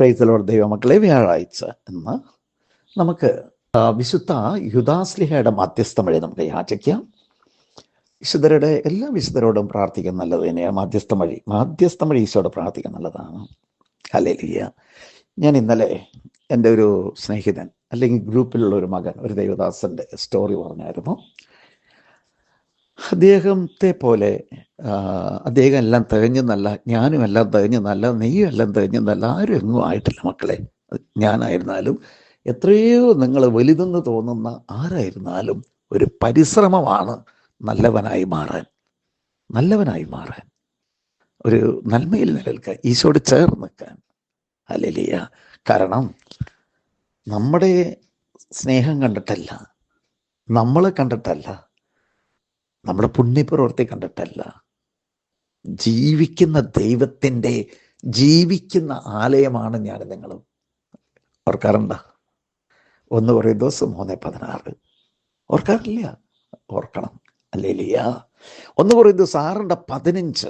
പ്രൈസലോട് ദൈവമക്കളെ വ്യാഴാഴ്ച എന്ന് നമുക്ക് വിശുദ്ധ യുദാസ്ലിഹയുടെ മാധ്യസ്ഥം വഴി നമുക്ക് യാചിക്കാം. വിശുദ്ധരുടെ എല്ലാ വിശുദ്ധരോടും പ്രാർത്ഥിക്കാൻ നല്ലത് തന്നെയാണ്. മാധ്യസ്ഥം വഴി മാധ്യസ്ഥം വഴി ഈശോട് പ്രാർത്ഥിക്കാൻ നല്ലതാണ്. ഹല്ലേലൂയ ഞാൻ ഇന്നലെ എന്റെ ഒരു സ്നേഹിതൻ അല്ലെങ്കിൽ ഗ്രൂപ്പിലുള്ള ഒരു മകൻ ഒരു ദൈവദാസന്റെ സ്റ്റോറി പറഞ്ഞായിരുന്നു. അദ്ദേഹത്തെ പോലെ അദ്ദേഹം എല്ലാം തികഞ്ഞെന്നല്ല ഞാനും എല്ലാം തികഞ്ഞെന്നല്ല നെയ്യും എല്ലാം തികഞ്ഞെന്നല്ല ആരും എങ്ങും ആയിട്ടില്ല മക്കളെ. ഞാനായിരുന്നാലും എത്രയോ നിങ്ങൾ വലുതെന്ന് തോന്നുന്ന ആരായിരുന്നാലും ഒരു പരിശ്രമമാണ് നല്ലവനായി മാറാൻ. നല്ലവനായി മാറാൻ. ഒരു നന്മയിൽ നിലനിൽക്കാൻ ഈശോട് ചേർന്ന് നിൽക്കാൻ. അല്ലെലിയ കാരണം നമ്മുടെ സ്നേഹം കണ്ടിട്ടല്ല നമ്മളെ കണ്ടിട്ടല്ല നമ്മുടെ പുണ്യപ്രവൃത്തി കണ്ടിട്ടല്ല. ജീവിക്കുന്ന ദൈവത്തിന്റെ ജീവിക്കുന്ന ആലയമാണ് ഞാൻ നിങ്ങളും. ഓർക്കാറുണ്ട? ഒന്ന് പറയും ദിവസം മൂന്ന് പതിനാറ്. ഓർക്കാറില്ല? ഓർക്കണം. അല്ലേ ലിയ ഒന്ന് പറയും ദിവസം ആറിന്റെ പതിനഞ്ച്.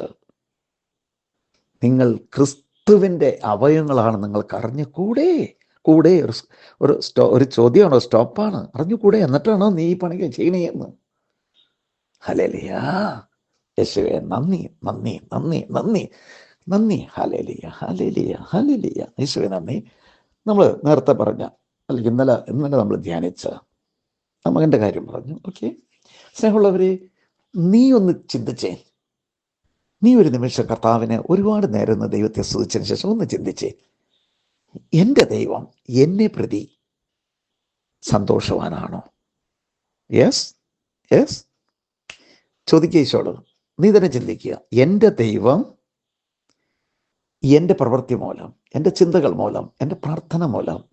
നിങ്ങൾ ക്രിസ്തുവിന്റെ അവയവങ്ങളാണ് നിങ്ങൾക്ക് അറിഞ്ഞുകൂടെ? കൂടെ ഒരു ഒരു സ്റ്റോ ഒരു ചോദ്യമാണോ? സ്റ്റോപ്പാണ്. അറിഞ്ഞുകൂടെ? എന്നിട്ടാണോ നീ ഈ പണിക്ക് ചെയ്യണേന്ന് ഹലേലിയ യേശുവെ നന്ദി നന്ദി നന്ദി നന്ദി നന്ദി. ഹലേലിയ ഹലേലിയ ഹലേലിയ യേശുവെ നന്ദി. നമ്മൾ നേരത്തെ പറഞ്ഞ അല്ലെങ്കിൽ ഇന്നലെ ഇന്നലെ നമ്മൾ ധ്യാനിച്ച ആ മകന്റെ കാര്യം പറഞ്ഞു ഓക്കെ സ്നേഹമുള്ളവരെ നീ ഒന്ന് ചിന്തിച്ചേ. നീ ഒരു നിമിഷം കർത്താവിനെ ഒരുപാട് നേരം ഒന്ന് ദൈവത്തെ സ്തുതിച്ചതിന് ശേഷം ഒന്ന് ചിന്തിച്ചേ. എന്റെ ദൈവം എന്നെ പ്രതി സന്തോഷവാനാണോ? യെസ് യെസ് ചോദിക്കുക ഈശോട് നീ തന്നെ ചിന്തിക്കുക എന്റെ ദൈവം എന്റെ പ്രവൃത്തി മൂലം എന്റെ ചിന്തകൾ മൂലം എന്റെ പ്രാർത്ഥന മൂലം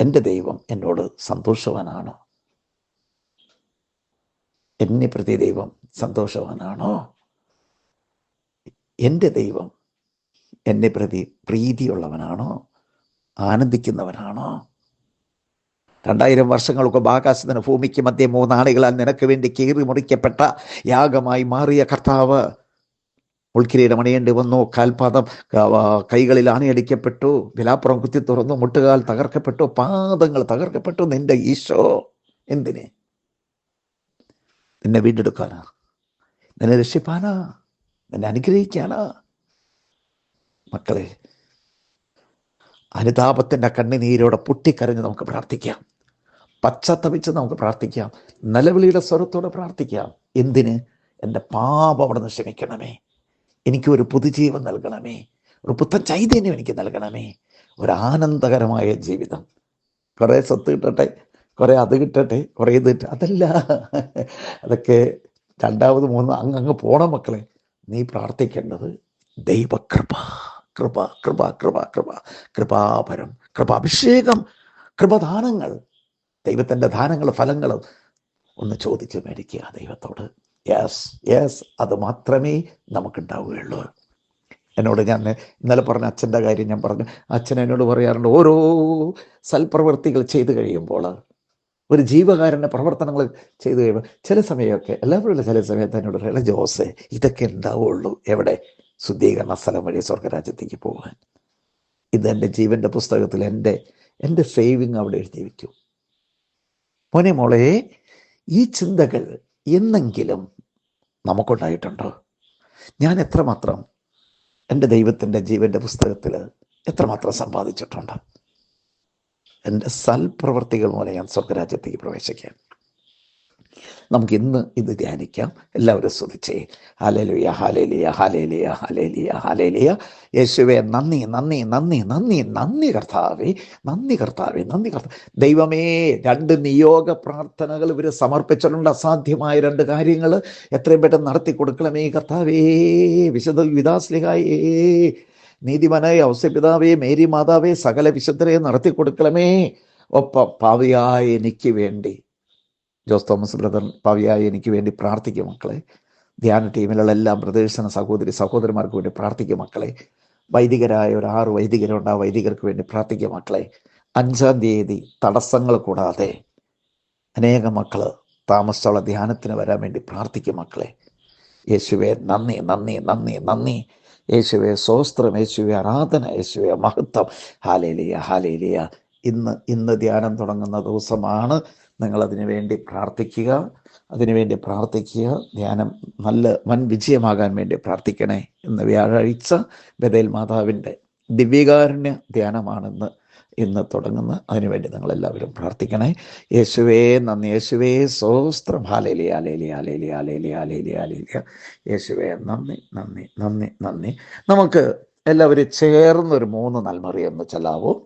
എന്റെ ദൈവം എന്നോട് സന്തോഷവാനാണോ? എന്നെ പ്രതി ദൈവം സന്തോഷവാനാണോ? എന്റെ ദൈവം എന്നെ പ്രതി പ്രീതിയുള്ളവനാണോ? ആനന്ദിക്കുന്നവനാണോ? രണ്ടായിരം വർഷങ്ങൾക്ക് ആകാശത്തിന് ഭൂമിക്ക് മധ്യ മൂന്നാളികളാൽ നിനക്ക് വേണ്ടി കീറി മുറിക്കപ്പെട്ട യാഗമായി മാറിയ കർത്താവ്. ഉൾക്കിരീടം അണിയേണ്ടി വന്നു. കാൽപാദം കൈകളിൽ ആണിയടിക്കപ്പെട്ടു. വിലാപ്പുറം കുത്തി തുറന്നു. മുട്ടുകാൽ തകർക്കപ്പെട്ടു. പാദങ്ങൾ തകർക്കപ്പെട്ടു. നിന്റെ ഈശോ എന്തിനെ? നിന്നെ വീണ്ടെടുക്കാനാ? നിന്നെ രക്ഷിപ്പാനാ? നിന്നെ അനുഗ്രഹിക്കാനാ? മക്കളെ അനുതാപത്തിന്റെ കണ്ണിനീരോടെ പൊട്ടിക്കരഞ്ഞ് നമുക്ക് പ്രാർത്ഥിക്കാം. പശ്ചാത്തപിച്ച് നമുക്ക് പ്രാർത്ഥിക്കാം. നിലവിളിയുടെ സ്വരത്തോടെ പ്രാർത്ഥിക്കാം. എന്തിന്? എന്റെ പാപം അവിടെ നിന്ന് ക്ഷമിക്കണമേ. എനിക്ക് ഒരു പുതുജീവൻ നൽകണമേ. ഒരു പുത്തൻ ചൈതന്യം എനിക്ക് നൽകണമേ. ഒരു ആനന്ദകരമായ ജീവിതം. കുറേ സ്വത്ത് കിട്ടട്ടെ കുറേ അത് കിട്ടട്ടെ കുറേ ഇത് കിട്ട- അതല്ല. അതൊക്കെ രണ്ടാമത് മൂന്ന് അങ്ങ് അങ്ങ് പോണം മക്കളെ. നീ പ്രാർത്ഥിക്കേണ്ടത് ദൈവകൃപ കൃപ കൃപ കൃപ കൃപ കൃപാപരം കൃപാഭിഷേകം കൃപദാനങ്ങൾ. ദൈവത്തിന്റെ ദാനങ്ങൾ ഫലങ്ങളും ഒന്ന് ചോദിച്ച് മേടിക്കുക ദൈവത്തോട്. യെസ് യെസ് അത് മാത്രമേ നമുക്കുണ്ടാവുകയുള്ളൂ. എന്നോട് ഞാൻ ഇന്നലെ പറഞ്ഞ അച്ഛന്റെ കാര്യം ഞാൻ പറഞ്ഞു. അച്ഛൻ എന്നോട് പറയാറുണ്ട് ഓരോ സൽപ്രവൃത്തികൾ ചെയ്തു കഴിയുമ്പോൾ ഒരു ജീവകാരന്റെ പ്രവർത്തനങ്ങൾ ചെയ്തു കഴിയുമ്പോൾ ചില സമയമൊക്കെ എല്ലാവരും ചില സമയത്ത് എന്നോട് പറയണം ജോസെ ഇതൊക്കെ ഉണ്ടാവുള്ളൂ എവിടെ? ശുദ്ധീകരണ സ്ഥലം വഴി സ്വർഗരാജ്യത്തേക്ക് പോകാൻ. ഇത് എന്റെ ജീവന്റെ പുസ്തകത്തിൽ എന്റെ എന്റെ സേവിങ് അവിടെ എഴുതി വയ്ക്കും മോനെ മോളെ ഈ ചിന്തകൾ എന്നെങ്കിലും നമുക്കുണ്ടായിട്ടുണ്ടോ? ഞാൻ എത്രമാത്രം എന്റെ ദൈവത്തിന്റെ ജീവന്റെ പുസ്തകത്തിൽ എത്രമാത്രം സമ്പാദിച്ചിട്ടുണ്ട്? എന്റെ സൽപ്രവർത്തികൾ മൂലം ഞാൻ സ്വർഗരാജ്യത്തേക്ക് പ്രവേശിക്കാൻ നമുക്ക് ഇന്ന് ഇത് ധ്യാനിക്കാം. എല്ലാവരും ശ്രദ്ധിച്ചേ. ഹാലേലുയ ഹാലേലിയ ഹാലേലിയ ഹാലേലിയ ഹാലേലിയ യേശുവെ നന്ദി നന്ദി നന്ദി നന്ദി നന്ദി കർത്താവേ നന്ദി കർത്താവേ നന്ദി കർത്താവ് ദൈവമേ രണ്ട് നിയോഗ പ്രാർത്ഥനകൾ ഇവർ സമർപ്പിച്ചിട്ടുണ്ട്. അസാധ്യമായ രണ്ട് കാര്യങ്ങൾ എത്രയും പെട്ടെന്ന് നടത്തി കൊടുക്കണമേ കർത്താവേ. വിശുദ്ധ വിദാസ്ലിഹായേ നീതിമാനായ ഔസ്യപിതാവേ മേരി മാതാവേ സകല വിശുദ്ധരെ നടത്തി കൊടുക്കണമേ. ഒപ്പം പാവിയായ എനിക്ക് വേണ്ടി ജോസ് തോമസ് ബ്രദർ ഭാവിയായി എനിക്ക് വേണ്ടി പ്രാർത്ഥിക്കും മക്കളെ. ധ്യാന ടീമിലുള്ള എല്ലാ ബ്രദേഴ്സിനും സഹോദരി സഹോദരന്മാർക്ക് വേണ്ടി പ്രാർത്ഥിക്കും മക്കളെ. വൈദികരായ ഒരു ആറ് വൈദികരുണ്ട് ആ വൈദികർക്ക് വേണ്ടി പ്രാർത്ഥിക്കും മക്കളെ. അഞ്ചാം തീയതി തടസ്സങ്ങൾ കൂടാതെ അനേക മക്കൾ താമസിച്ചുള്ള ധ്യാനത്തിന് വരാൻ വേണ്ടി പ്രാർത്ഥിക്കും മക്കളെ. യേശുവെ നന്ദി നന്ദി നന്ദി നന്ദി. യേശുവെ സ്വസ്ത്രം യേശുവെ ആരാധന യേശുവെ മഹത്വം. ഹാലേലിയ ഹാലേലിയ. ഇന്ന് ഇന്ന് ധ്യാനം തുടങ്ങുന്ന ദിവസമാണ് നിങ്ങളതിനു വേണ്ടി പ്രാർത്ഥിക്കുക അതിനുവേണ്ടി പ്രാർത്ഥിക്കുക ധ്യാനം നല്ല വൻ വിജയമാകാൻ വേണ്ടി പ്രാർത്ഥിക്കണേ എന്ന് വ്യാഴാഴ്ച ബദേൽ മാതാവിന്റെ ദിവ്യകാരുണ്യ ധ്യാനമാണെന്ന് ഇന്ന് തുടങ്ങുന്ന. അതിനുവേണ്ടി നിങ്ങൾ എല്ലാവരും പ്രാർത്ഥിക്കണേ. യേശുവേ നന്ദി. യേശുവേ സോസ്ത്രം ഹാലേലി ആലേലി ആലേലി ആലേലി ആലേലി യേശുവേ നന്ദി നന്ദി നന്ദി നന്ദി. നമുക്ക് എല്ലാവരും ചേർന്നൊരു മൂന്ന് നന്മറിയൊന്ന് ചൊല്ലാവോ.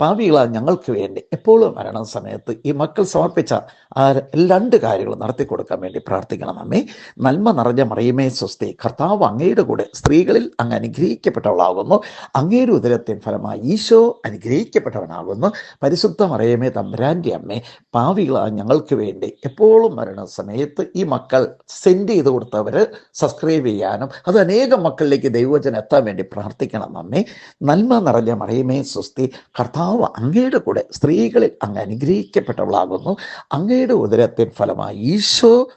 പാവികള ഞങ്ങൾക്ക് വേണ്ടി. എപ്പോഴും മരണ സമയത്ത് ഈ മക്കൾ സമർപ്പിച്ച ആ രണ്ട് കാര്യങ്ങളും നടത്തി കൊടുക്കാൻ വേണ്ടി പ്രാർത്ഥിക്കണം. അമ്മേ നന്മ നിറഞ്ഞ മറിയമേ സ്വസ്തി. കർത്താവ് അങ്ങയുടെ കൂടെ സ്ത്രീകളിൽ അങ്ങ് അനുഗ്രഹിക്കപ്പെട്ടവളാകുന്നു. അങ്ങയുടെ ഉദരത്തിൻ ഫലമായി ഈശോ അനുഗ്രഹിക്കപ്പെട്ടവനാകുന്നു. പരിശുദ്ധ മറിയമേ തമ്പരാന്റെ അമ്മേ പാവികള ഞങ്ങൾക്ക് വേണ്ടി എപ്പോഴും മരണ സമയത്ത് ഈ മക്കൾ സെൻഡ് ചെയ്ത് കൊടുത്തവർ സബ്സ്ക്രൈബ് ചെയ്യാനും അത് അനേകം മക്കളിലേക്ക് ദൈവജനം എത്താൻ വേണ്ടി പ്രാർത്ഥിക്കണം. അമ്മേ നന്മ നിറഞ്ഞ മറിയമേ സ്വസ്തി. കർത്താവ് അങ്ങയുടെ കൂടെ സ്ത്രീകളിൽ അങ്ങ് അനുഗ്രഹിക്കപ്പെട്ടവളാകുന്നു. അങ്ങയുടെ ഉദരത്തിൻ ഫലമായി ഈശോ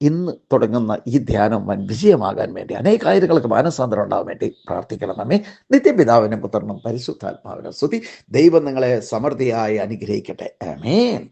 ഇന്ന് തുടങ്ങുന്ന ഈ ധ്യാനം വൻ വിജയമാകാൻ വേണ്ടി അനേക കാര്യങ്ങൾക്ക് മാനസാന്തരം ഉണ്ടാകാൻ വേണ്ടി പ്രാർത്ഥിക്കണം. നമ്മെ നിത്യപിതാവിനും പുത്രനും പരിശുദ്ധാത്മാവിനും സ്തുതി. ദൈവം നിങ്ങളെ സമൃദ്ധിയായി അനുഗ്രഹിക്കട്ടെ. ആമേൻ.